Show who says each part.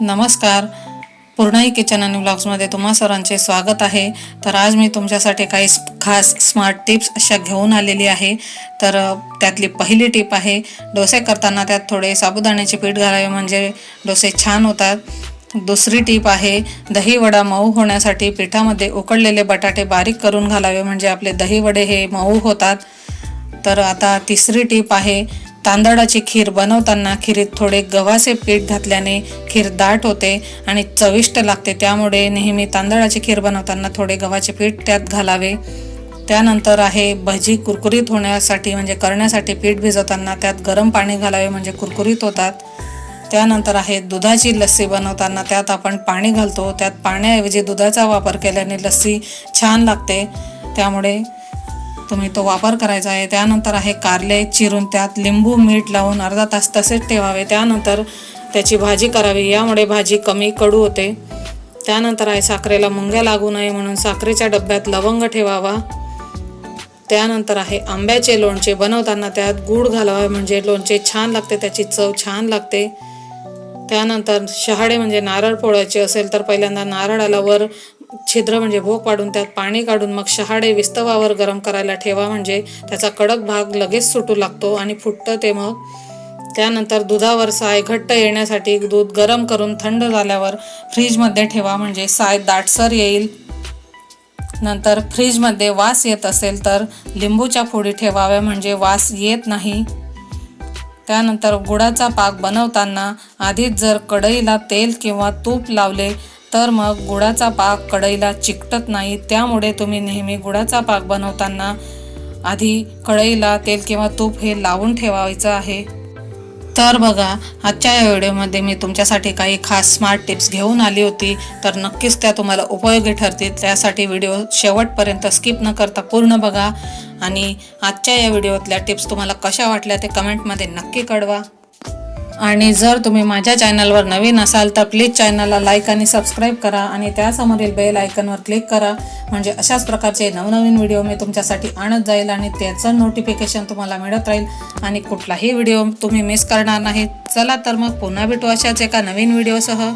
Speaker 1: नमस्कार. पूर्णाई किचन आणि ब्लॉग्समध्ये तुम्हा सर्वांचे स्वागत आहे. तर आज मी तुमच्यासाठी काही खास स्मार्ट टिप्स अशा घेऊन आलेली आहे. तर त्यातली पहिली टिप आहे डोसे करताना त्यात थोडे साबुदाण्याचे पीठ घालावे म्हणजे डोसे छान होतात. दुसरी टीप आहे दही वडा मऊ होण्यासाठी पिठामध्ये उकडलेले बटाटे बारीक करून घालावे म्हणजे आपले दही वडे हे मऊ होतात. तर आता तिसरी टीप आहे तांदळाची खीर बनवताना खीरीत थोडे गव्हाचे पीठ घातल्याने खीर दाट होते आणि चविष्ट लागते. त्यामुळे नेहमी तांदळाची खीर बनवताना थोडे गव्हाचे पीठ त्यात घालावे. त्यानंतर आहे भजी कुरकुरीत होण्यासाठी म्हणजे करण्यासाठी पीठ भिजवताना त्यात गरम पाणी घालावे म्हणजे कुरकुरीत होतात. त्यानंतर आहे दुधाची लस्सी बनवताना त्यात आपण पाणी घालतो. त्यात पाण्याऐवजी दुधाचा वापर केल्याने लस्सी छान लागते. त्यामुळे तुम्ही तो वापर करायचा आहे. त्यानंतर आहे कारले चिरून त्यात लिंबू मीठ लावून अर्धा तास तसेच ठेवावे. त्यानंतर त्याची भाजी करावी. यामुळे भाजी कमी कडू होते. त्यानंतर आहे साखरेला मुंग्या लागू नये म्हणून साखरेच्या डब्यात लवंग ठेवावा. त्यानंतर आहे आंब्याचे लोणचे बनवताना त्यात गूळ घालावे म्हणजे लोणचे छान लागते त्याची चव छान लागते. त्यानंतर शहाडे म्हणजे नारळ फोडायचे असेल तर पहिल्यांदा नारळाला वर छिद्र म्हणजे भोक पाडून त्यात पाणी काढून मग शहाडे विस्तवावर गरम करायला ठेवा म्हणजे त्याचा कडक भाग लगेच सुटू लागतो आणि फुटतं ते मग. त्यानंतर दुधावर साय घट्ट येण्यासाठी दूध गरम करून थंड झाल्यावर फ्रीजमध्ये ठेवा म्हणजे साय दाटसर येईल. नंतर फ्रीजमध्ये वास येत असेल तर लिंबूच्या फोडी ठेवाव्या म्हणजे वास येत नाही. त्यानंतर गुळाचा पाक बनवताना आधीच जर कढईला तेल किंवा तूप लावले तर मग गुळाचा पाक कढईला चिकटत नाही. त्यामुळे तुम्ही नेहमी गुळाचा पाक बनवताना आधी कढईला तेल किंवा तूप हे लावून ठेवायचं आहे. तर बघा आजच्या या व्हिडिओमध्ये मी तुमच्यासाठी काही खास स्मार्ट टिप्स घेऊन आली होती. तर नक्कीच त्या तुम्हाला उपयोगी ठरतील. त्यासाठी व्हिडिओ शेवटपर्यंत स्किप न करता पूर्ण बघा. आणि आजच्या या व्हिडिओतल्या टिप्स तुम्हाला कशा वाटल्या ते कमेंटमध्ये नक्की कळवा. आणि जर तुम्ही माझ्या चॅनलवर नवीन असाल तर प्लीज चॅनलला लाईक आणि सबस्क्राईब करा आणि त्यासमोरील बेल आयकनवर क्लिक करा. म्हणजे अशाच प्रकारचे नवनवीन व्हिडिओ मी तुमच्यासाठी आणत जाईल आणि त्याचं नोटिफिकेशन तुम्हाला मिळत राहील. आणि कुठलाही व्हिडिओ तुम्ही मिस करणार नाही. चला तर मग पुन्हा भेटू अशाच एका नवीन व्हिडिओसह